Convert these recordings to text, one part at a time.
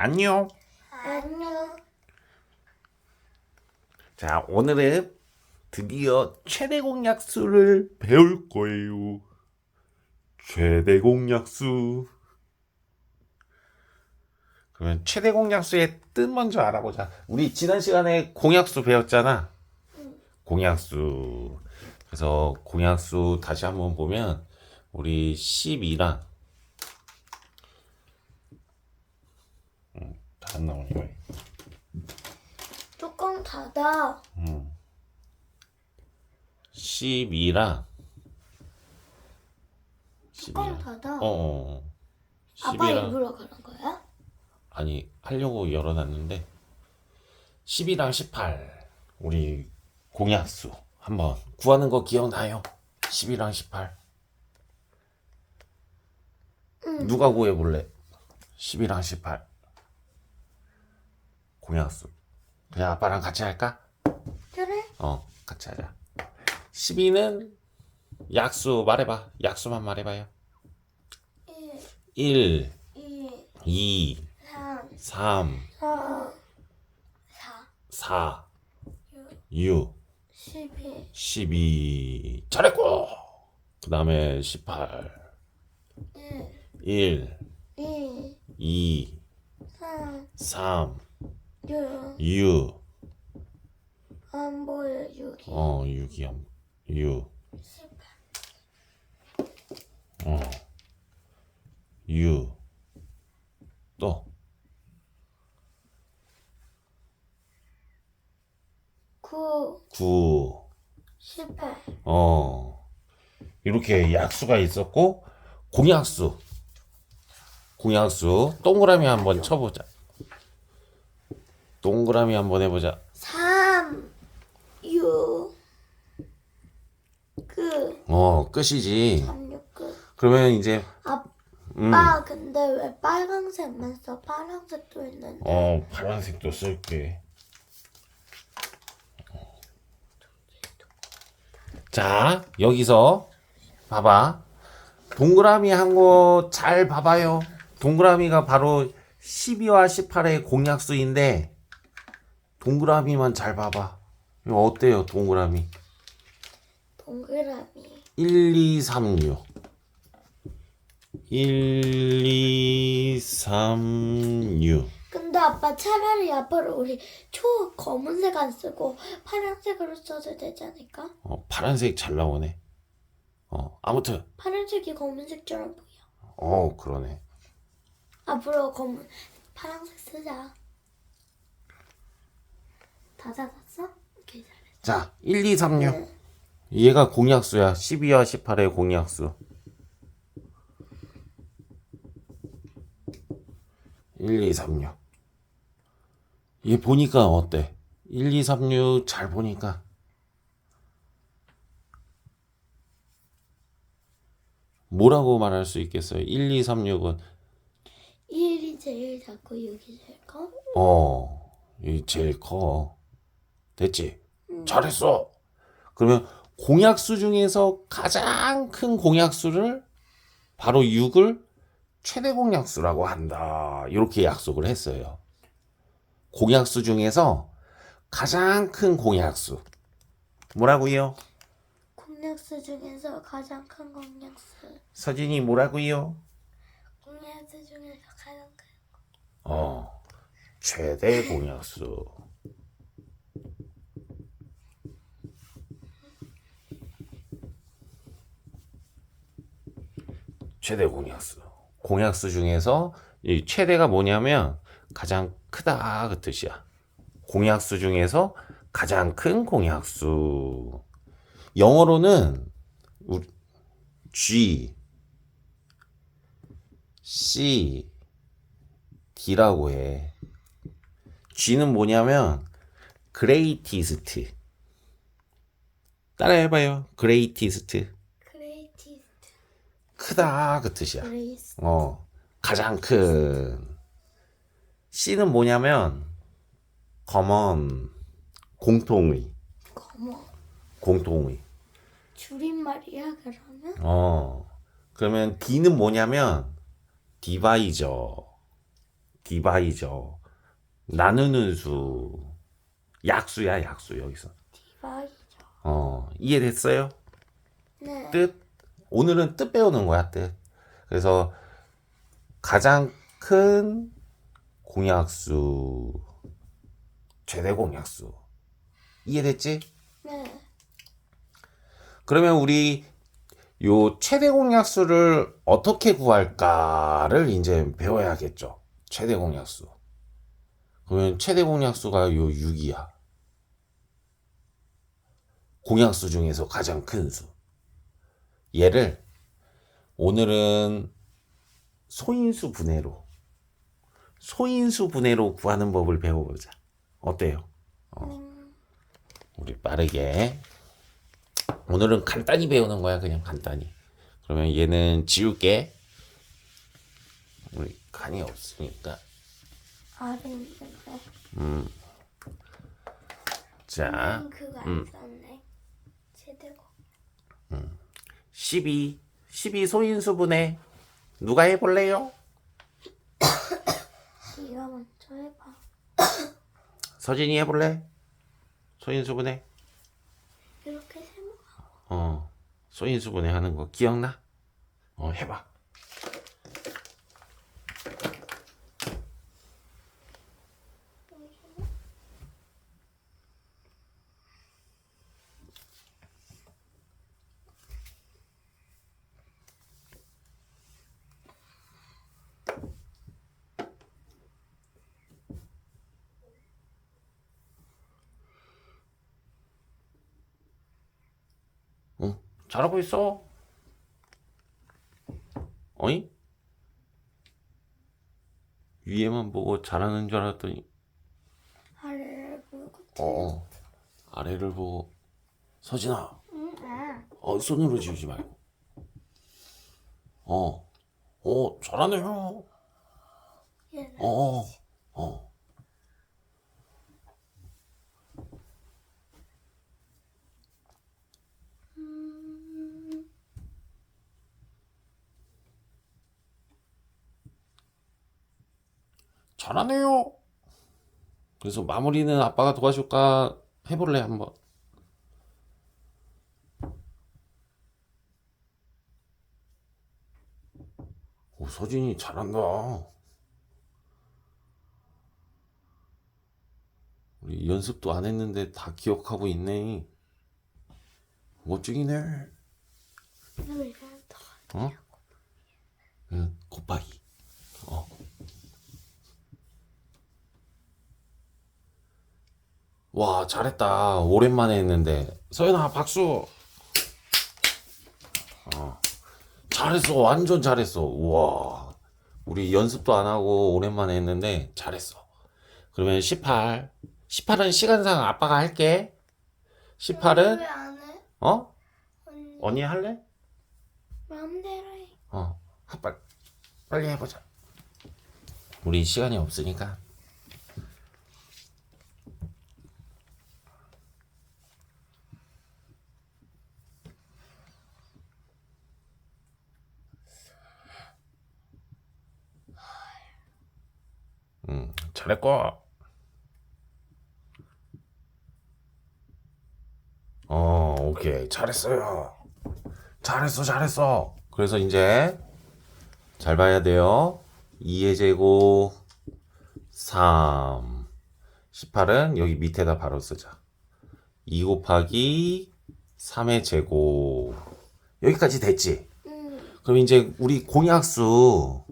안녕. 안녕. 자, 오늘은 드디어 최대 공약수를 배울 거예요. 최대 공약수. 그러면 최대 공약수의 뜻 먼저 알아보자. 우리 지난 시간에 공약수 배웠잖아. 공약수. 그래서 공약수 다시 한번 보면 우리 12랑 음, 다 안 나오네. 왜? 뚜껑 닫아. 12랑 뚜껑 닫아. 어, 어. 아빠 10이랑 일부러 그런 거야? 아니 하려고 열어놨는데 10이랑 18 우리 공약수 한번 구하는 거 기억나요? 10이랑 18 누가 구해볼래? 10이랑 18 공약수 그냥 아빠랑 같이 할까? 그래? 어 같이 하자. 12는 약수 말해봐. 약수만 말해봐요. 1, 1 2, 2 3, 3 4, 4, 4 6 12, 12 잘했고! 그 다음에 18 1, 1 2, 2 3, 3 6. 6안 보여, 여기. 어 6이야 6 어. 6또 9, 9 18, 어. 이렇게 약수가 있었고 공약수. 공약수. 동그라미 한번 쳐보자 동그라미 한번 해보자 3, 6, 끝. 어 끝이지 3, 6, 끝. 그러면 이제 아빠, 근데 왜 빨강색만 써? 파란색도 있는데. 어 파란색도 쓸게 자 여기서 봐봐 동그라미 한 거 잘 봐봐요 동그라미가 바로 12와 18의 공약수인데 동그라미만 잘 봐봐 이거 어때요 동그라미 동그라미. 1, 2, 3, 6 1, 2, 3, 6 근데 아빠 차라리 앞으로 우리 초 검은색 안 쓰고 파란색으로 써도 되지 않을까? 어, 파란색 잘 나오네. 어, 아무튼, 파란색이 검은색처럼 보여. 어, 그러네. 앞으로 검은 파란색 쓰자. 다 닫았어? 오케이 잘해. 자, 1, 2, 3, 6. 얘가 공약수야. 12와 18의 공약수. 1, 2, 3, 6. 얘 보니까 어때? 1, 2, 3, 6 잘 보니까. 뭐라고 말할 수 있겠어요? 1, 2, 3, 6은 1이 제일 작고 6이 제일 커? 어, 이 제일 커. 됐지? 잘했어. 그러면 공약수 중에서 가장 큰 공약수를 바로 6을 최대 공약수라고 한다. 이렇게 약속을 했어요. 공약수 중에서 가장 큰 공약수. 뭐라고요? 공약수 중에서 가장 큰 공약수. 서진이 뭐라고요? 공약수 중에서 가장 큰. 어, 최대 공약수. 최대 공약수. 공약수 중에서 이 최대가 뭐냐면 가장 크다 그 뜻이야. 공약수 중에서 가장 큰 공약수. 영어로는 우- G, C, D라고 해. G는 뭐냐면 greatest. 따라해봐요. greatest. 크다 그 뜻이야. 어, 가장 큰. C는 뭐냐면 common, 공통의, 어머. 공통의. 줄임말이야 그러면? 어, 그러면 D는 뭐냐면 디바이저, 디바이죠. 나누는 수. 약수야, 약수, 여기서. 디바이죠. 어, 이해됐어요? 네. 뜻. 오늘은 뜻 배우는 거야, 뜻. 그래서 가장 큰 공약수, 최대 공약수. 이해됐지? 네. 그러면 우리 요 최대 공약수를 어떻게 구할까를 이제 배워야겠죠. 최대 공약수. 그러면 최대 공약수가 요 6이야. 공약수 중에서 가장 큰 수. 얘를 오늘은 소인수 분해로 소인수 분해로 구하는 법을 배워보자. 어때요? 음, 우리 빠르게 오늘은 간단히 배우는 거야 그냥 간단히 그러면 얘는 지울게 우리 간이 없으니까 있는데. 자 음, 썼네. 제대로. 12 12 소인수분해 누가 해볼래요? 네가 먼저 해봐. 서진이 해볼래? 소인수분해 이렇게 세모. 어 소인수분해 하는 거 기억나? 어 해봐 응, 잘하고 있어. 어이? 위에만 보고 잘하는 줄 알았더니, 아래를 보고. 어, 아래를 보고, 서진아, 응, 아. 어, 손으로 지우지 말고. 어, 어, 잘하네요. 어, 어. 음, 잘하네요. 그래서 마무리는 아빠가 도와줄까? 해볼래, 한번. 오, 서진이 잘한다. 우리 연습도 안 했는데 다 기억하고 있네. 멋지긴 해. 이거는 더. 어? 응, 곱하기. 어. 와, 잘했다. 오랜만에 했는데. 서연아, 박수. 어. 잘했어. 완전 잘했어. 우와. 우리 연습도 안 하고 오랜만에 했는데 잘했어. 그러면 18. 18은 시간상 아빠가 할게. 18은 왜안 해? 어? 언니 언니 할래? 마음대로 해. 어, 빨리, 빨리 해보자. 우리 시간이 없으니까. 음, 잘했고. 어, 오케이. 잘했어요. 잘했어, 잘했어. 그래서 이제 잘 봐야 돼요. 2의 제곱 3 18은 여기 밑에다 바로 쓰자. 2 곱하기 3의 제곱 여기까지 됐지? 응. 그럼 이제 우리 공약수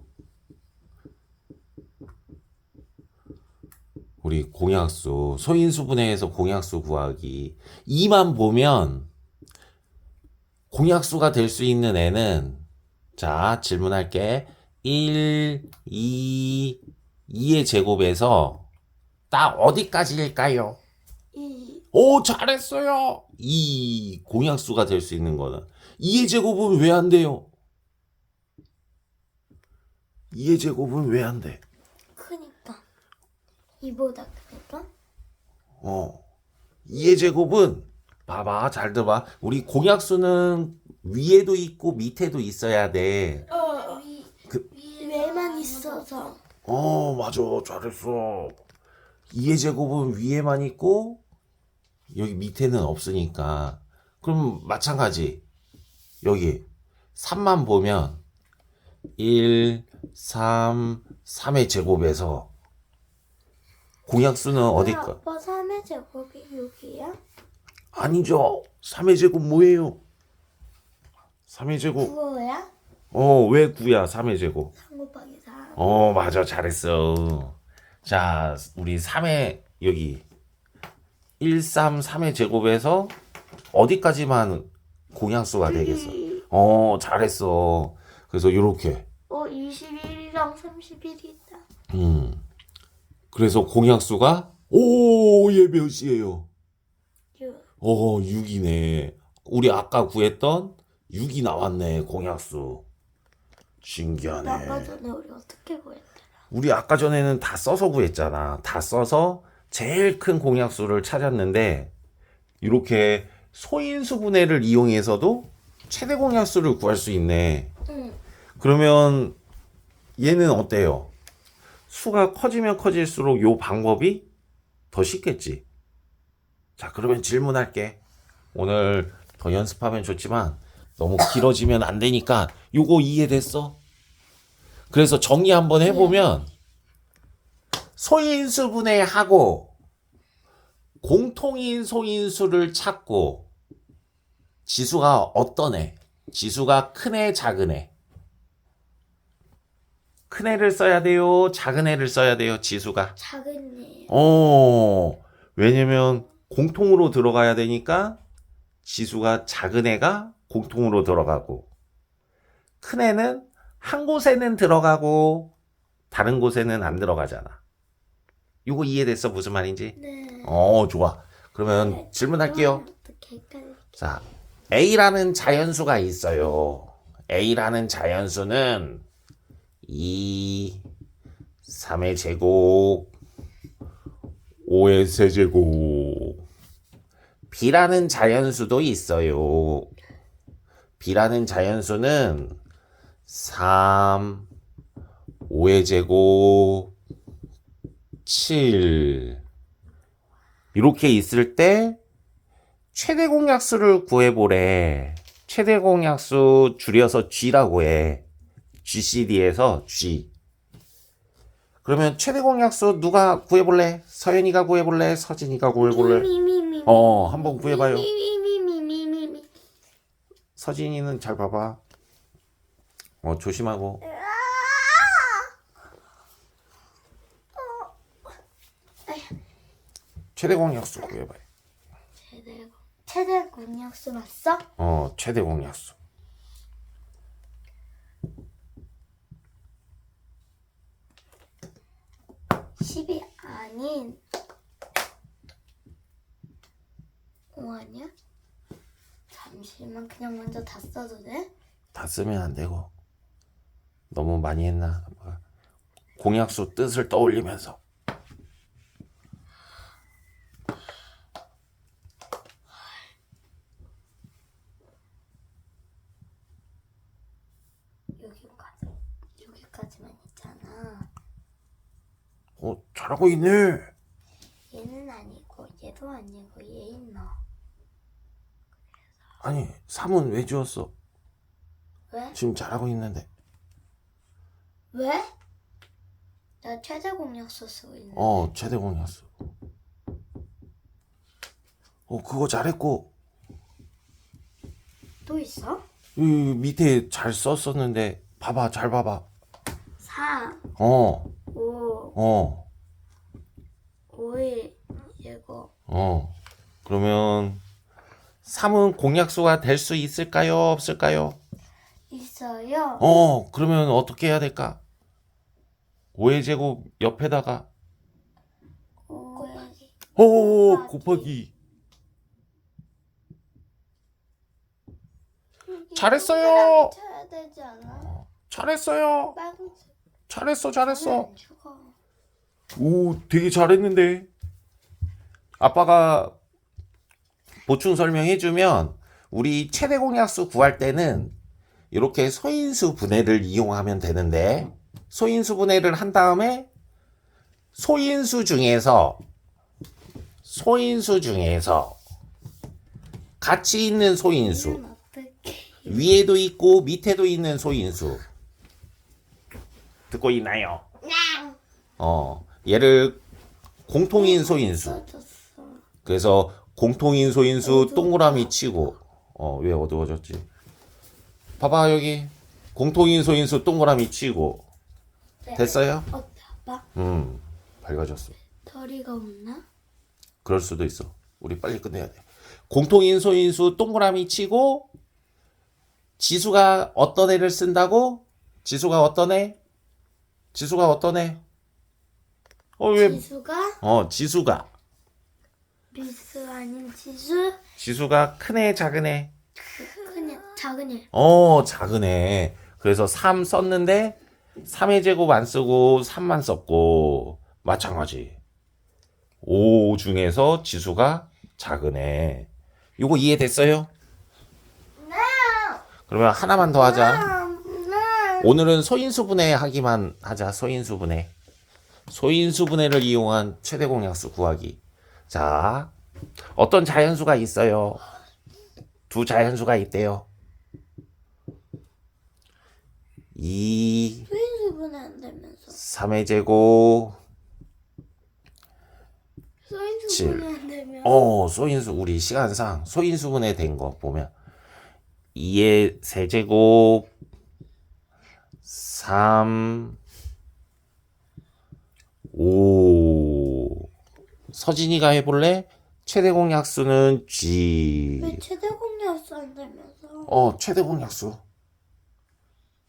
우리 공약수 소인수 분해에서 공약수 구하기 2만 보면 공약수가 될 수 있는 애는 자 질문할게 1, 2, 2의 제곱에서 딱 어디까지일까요? 이. 오 잘했어요 2 공약수가 될 수 있는 거는 2의 제곱은 왜 안 돼요? 2의 제곱은 왜 안 돼? 크니까. 이보다 크니까. 어. 2의 제곱은 봐봐 잘 들어봐 우리 공약수는 위에도 있고 밑에도 있어야 돼 어. 위. 그- 위에만 있어서. 어, 맞아. 잘했어. 2의 제곱은 위에만 있고, 여기 밑에는 없으니까. 그럼 마찬가지. 여기 3만 보면 1, 3, 3의 제곱에서 공약수는 어디까? 아빠 3의 제곱이 6이야? 아니죠. 3의 제곱 뭐예요? 3의 제곱. 9야? 어, 왜 9야? 3의 제곱. 3 곱하기 3 어, 맞아. 잘했어. 자, 우리 3의 여기 1, 3, 3의 제곱에서 어디까지만 공약수가 되겠어? 어, 잘했어. 그래서 요렇게. 어 21이랑 31이 있다 음. 그래서 공약수가 오, 얘 몇이에요? 6 어, 6이네. 우리 아까 구했던 6이 나왔네, 공약수. 신기하네. 아까 전에 우리 어떻게 구했더라? 우리 아까 전에는 다 써서 구했잖아. 다 써서 제일 큰 공약수를 찾았는데, 이렇게 소인수 분해를 이용해서도 최대 공약수를 구할 수 있네. 응 그러면 얘는 어때요? 수가 커지면 커질수록 요 방법이 더 쉽겠지. 자, 그러면 질문할게. 오늘 더 연습하면 좋지만 너무 길어지면 안 되니까 요거 이해됐어? 그래서 정리 한번 해보면 소인수 분해하고 공통인 소인수를 찾고 지수가 어떤 애? 지수가 큰 애, 작은 애? 큰 애를 써야 돼요? 작은 애를 써야 돼요? 지수가? 작은 일 어, 왜냐면 공통으로 들어가야 되니까 지수가 작은 애가 공통으로 들어가고 큰 애는 한 곳에는 들어가고 다른 곳에는 안 들어가잖아. 이거 이해됐어? 무슨 말인지? 네 어, 좋아. 그러면 질문할게요. 어떻게 헷갈려 자, A라는 자연수가 있어요. A라는 자연수는 2, 3의 제곱, 5의 세제곱. B라는 자연수도 있어요. B라는 자연수는 3, 5의 제곱, 7. 이렇게 있을 때 최대 공약수를 구해보래. 최대 공약수 줄여서 G라고 해. GCD에서 G. 그러면 최대 공약수 누가 구해볼래? 서연이가 구해볼래? 서진이가 구해볼래? 어, 한번 구해봐요. 서진이는 잘 봐봐. 어, 조심하고. 최대 공약수 구해봐요. 최대 공약수 맞어? 어, 최대 공약수. 십이 아닌 5 아니야? 잠시만 그냥 먼저 다 써도 돼? 다 쓰면 안 되고. 너무 많이 했나? 공약수 뜻을 떠올리면서. 여기까지 여기까지만 있잖아. 어, 잘 하고 있네. 얘는 아니고 얘도 아니고 얘 있노. 아니, 3은 왜 지웠어? 왜? 지금 잘하고 있는데. 왜? 나 최대 공약수 쓰고 있는데. 어, 최대 공약수. 어, 그거 잘했고. 또 있어? 이 밑에 잘 썼었는데, 봐봐, 잘 봐봐. 3, 어, 5, 어, 5일 예고. 어. 그러면 3은 공약수가 될 수 있을까요? 없을까요? 있어요. 어, 그러면 어떻게 해야 될까? 5의 제곱 옆에다가, 5 어, 곱하기. 잘했어요. 쳐야 되지 않아? 잘했어요. 빨간색 잘했어, 잘했어. 안 죽어. 오, 되게 잘했는데. 아빠가 보충 설명해주면 우리 최대 공약수 구할 때는 이렇게 소인수 분해를 이용하면 되는데 소인수 분해를 한 다음에 소인수 중에서 소인수 중에서 같이 있는 소인수? 위에도 있고 밑에도 있는 소인수 듣고 있나요? 어 얘를 공통인 소 인수 써졌어. 그래서 공통인 소 인수 동그라미 치고 어 왜 어두워졌지? 봐봐 여기 공통인 소 인수 동그라미 치고 됐어요? 어때 아빠? 음 밝아졌어. 덜이가 없나? 그럴 수도 있어. 우리 빨리 끝내야 돼. 공통인 소 인수 동그라미 치고 지수가 어떤 애를 쓴다고? 지수가 어떤 애? 지수가 어떤 애? 어 왜? 지수가 어 지수가 미스 아닌 지수? 지수가 큰애 작은 애? 그냥 작은 애. 어 작은 애. 그래서 3 썼는데 3의 제곱 안 쓰고 3만 썼고 마찬가지. 5 중에서 지수가 작은 애. 요거 이해됐어요? 네. 그러면 하나만 더 하자. 네. 오늘은 소인수분해 하기만 하자. 소인수분해. 소인수 분해를 이용한 최대 공약수 구하기. 자, 어떤 자연수가 있어요? 두 자연수가 있대요. 2, 소인수 분해 안 되면서. 3의 제곱. 소인수분해 안 되면. 어, 소인수, 우리 시간상 소인수 분해 된 거 보면 2의 세제곱 3 5 서진이가 해볼래? 최대 공약수는 G. 왜 최대 공략수 안 되면서? 어, 최대 공약수.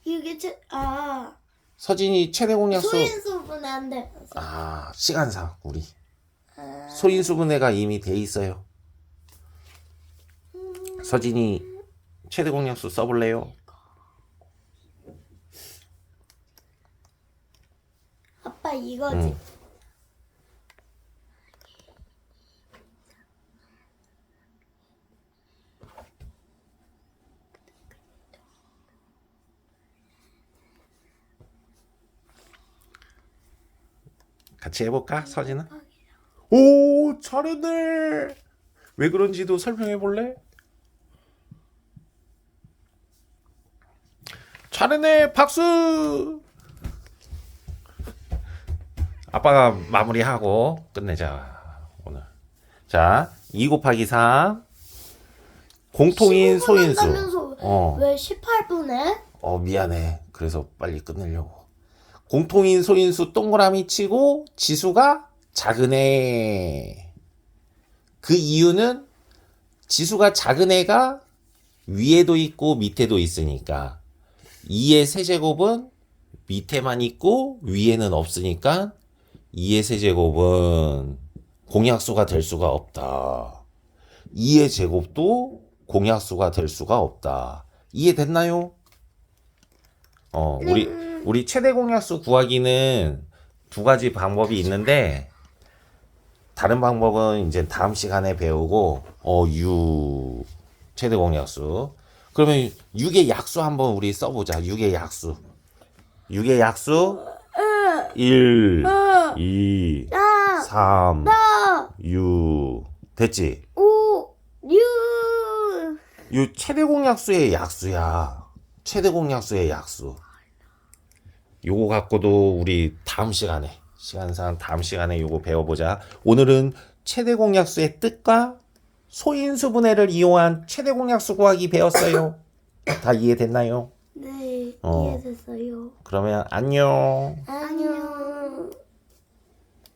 이게 최, 아, 서진이 최대 공약수. 소인수분해 안 되면서. 아, 시간상 우리. 아, 소인수분해가 이미 돼 있어요. 서진이 최대 공약수 써볼래요? 아빠 이거지. 응. 같이 해볼까, 서진아? 오, 잘했네. 왜 그런지도 설명해 볼래? 잘했네, 박수. 아빠가 마무리하고 끝내자 오늘. 자, 2 곱하기 3 공통인 15분 소인수. 어. 왜 18분에? 어 미안해. 그래서 빨리 끝내려고. 공통인 소인수 동그라미 치고 지수가 작은 애. 그 이유는 지수가 작은 애가 위에도 있고 밑에도 있으니까 2의 세제곱은 밑에만 있고 위에는 없으니까 2의 세제곱은 공약수가 될 수가 없다. 2의 제곱도 공약수가 될 수가 없다. 이해됐나요? 어, 우리 우리 최대 공약수 구하기는 두 가지 방법이 있는데 다른 방법은 이제 다음 시간에 배우고 어, 6 최대 공약수. 그러면 6의 약수 한번 우리 써보자. 6의 약수. 6의 약수 1 2 나, 3 나, 6 됐지? 5, 6. 이 최대 공약수의 약수야. 최대 공약수의 약수. 요거 갖고도 우리 다음 시간에 시간상 다음 시간에 요거 배워보자. 오늘은 최대 공약수의 뜻과 소인수 분해를 이용한 최대 공약수 구하기 배웠어요. 다 이해됐나요? 네, 어. 이해됐어요. 그러면 안녕. 안녕.